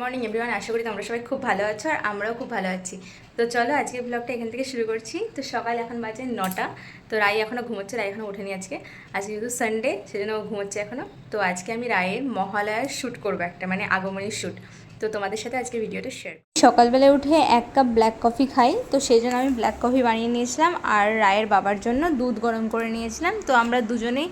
Morning everyone আশা করি তোমরা সবাই খুব ভালো আছো আর আমরাও খুব ভালো আছি। তো চলো আজকে ব্লগটা এখান থেকে শুরু করছি। তো সকাল এখন বাজে নটা। তো রায় এখনও ঘুমোচ্ছে রায় এখনও ওঠেনি আজকে। আজকে যেহেতু সানডে সেজন্য ও ঘুমোচ্ছে এখনও তো আজকে আমি রায়ের মহালয়ার শ্যুট করব একটা মানে আগমনীর শ্যুট তো তোমাদের সাথে আজকে ভিডিওটা শেয়ার সকালবেলা উঠে এক কাপ ব্ল্যাক কফি খাই। তো সেই জন্য আমি ব্ল্যাক কফি বানিয়ে নিয়েছিলাম আর রায়ের বাবার জন্য দুধ গরম করে নিয়েছিলাম। তো আমরা দুজনেই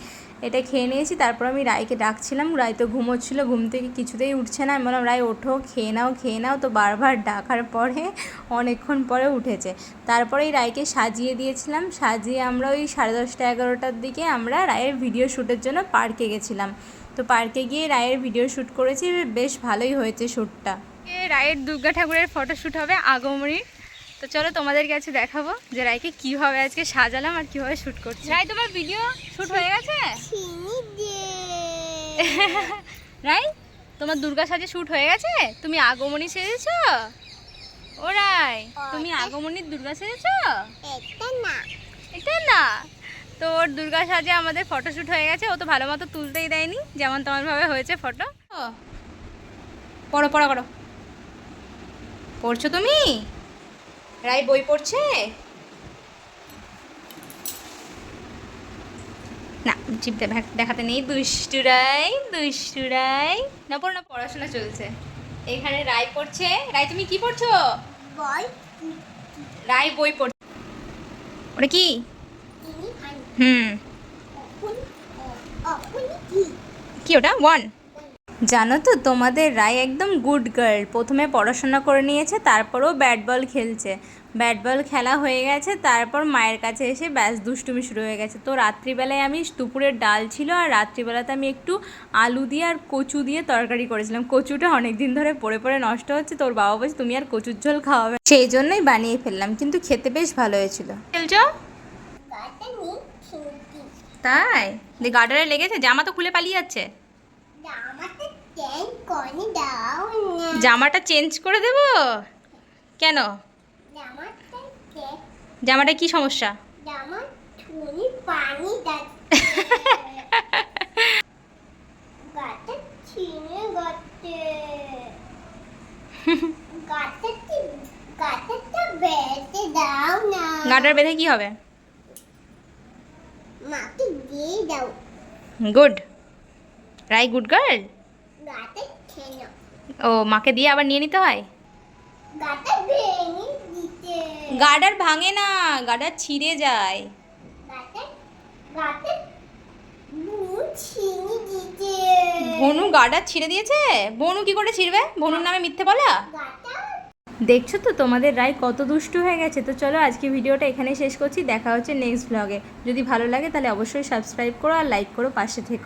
এটা খেয়ে নিয়েছি, তারপর আমি রায়কে ডাকছিলাম। রায় তো ঘুমোচ্ছিল, ঘুম থেকে কিছুতেই উঠছে না। আমি বললাম, রায়, ওঠো, খেয়ে নাও খেয়ে নাও। তো বারবার ডাকার পরে অনেকক্ষণ পরে উঠেছে। তারপরেই রায়কে সাজিয়ে দিয়েছিলাম। সাজিয়ে আমরা ওই সাড়ে দশটা, এগারোটার দিকে আমরা রায়ের ভিডিও শ্যুটের জন্য পার্কে গেছিলাম। তো পার্কে গিয়ে রায়ের ভিডিও শ্যুট করেছি, বেশ ভালোই হয়েছে শ্যুটটা। রায়ের দুর্গা ঠাকুরের ফটো শ্যুট হবে আগমনীর তো চলো তোমাদের কাছে দেখাবো যে রায়কে কীভাবে আজকে সাজালাম আর কীভাবে শ্যুট করছি। রায় তোমার ভিডিও শ্যুট হয়ে গেছে? রাই তোমার দুর্গা সাজে শ্যুট হয়ে গেছে? তুমি আগমনী সেজেছ? ও রাই তুমি আগমনীর দুর্গা সেজেছ? এটা না। এটা না। তো ওর দুর্গা সাজে আমাদের ফটো শ্যুট হয়ে গেছে ও তো ভালো মতো তুলতেই দেয়নি যেমন তেমনভাবে হয়েছে ফটো পড়ো পড়ো করো পড়ছো তুমি? রাই বই পড়ছে? না জিপ দেখাতে নেই। দুষ্টুরাই দুষ্টুরাই না পড়ো না পড়াশোনা চলছে। এখানে রায় পড়ছে। রায় তুমি কি পড়ছো? বল রায় বই পড়ছে ওটা কি? হুম। কি ওটা? ওয়ান। জানো তো তোমাদের রায় একদম গুড গার্ল প্রথমে পড়াশোনা করে নিয়েছে তারপরও ব্যাট বল খেলছে। ব্যাট বল খেলা হয়ে গেছে তারপর মায়ের কাছে এসে ব্যাস দুষ্টুমি শুরু হয়ে গেছে। তো রাত্রিবেলায় আমি দুপুরের ডাল ছিল আর রাত্রিবেলাতে আমি একটু আলু দিয়ে আর কচু দিয়ে তরকারি করেছিলাম। কচুটা অনেক দিন ধরে পড়ে পড়ে নষ্ট হচ্ছে তোর বাবা বলছে তুমি আর কচুর ঝোল খাওয়াবে সেই জন্যই বানিয়ে ফেললাম কিন্তু খেতে বেশ ভালো হয়েছিল। খেলছো? তাই? গার্ডারে লেগেছে? জামা তো খুলে পালিয়ে যাচ্ছে আমাকে টেন করে দাও না জামাটা চেঞ্জ করে দেব? কেন? জামাটা কে সমস্যা? গাটার বেঁধে কি হবে? গুড। Right good girl? ও মাকে দিয়ে আবার নিয়ে নিতে হয়? গার্ডার ভাঙে না গার্ডার ছিঁড়ে যায়। ভনু গার্ডার ছিঁড়ে দিয়েছে? বনু কি করে ছিঁড়বে? বনুর নামে মিথ্যে বলা? দেখছ তো তোমাদের রায় কত দুষ্টু হয়ে গেছে। তো চলো আজকে ভিডিওটা এখানে শেষ করছি। দেখা হচ্ছে নেক্সট ব্লগে যদি ভালো লাগে তাহলে অবশ্যই সাবস্ক্রাইব করো আর লাইক করো পাশে থেকো।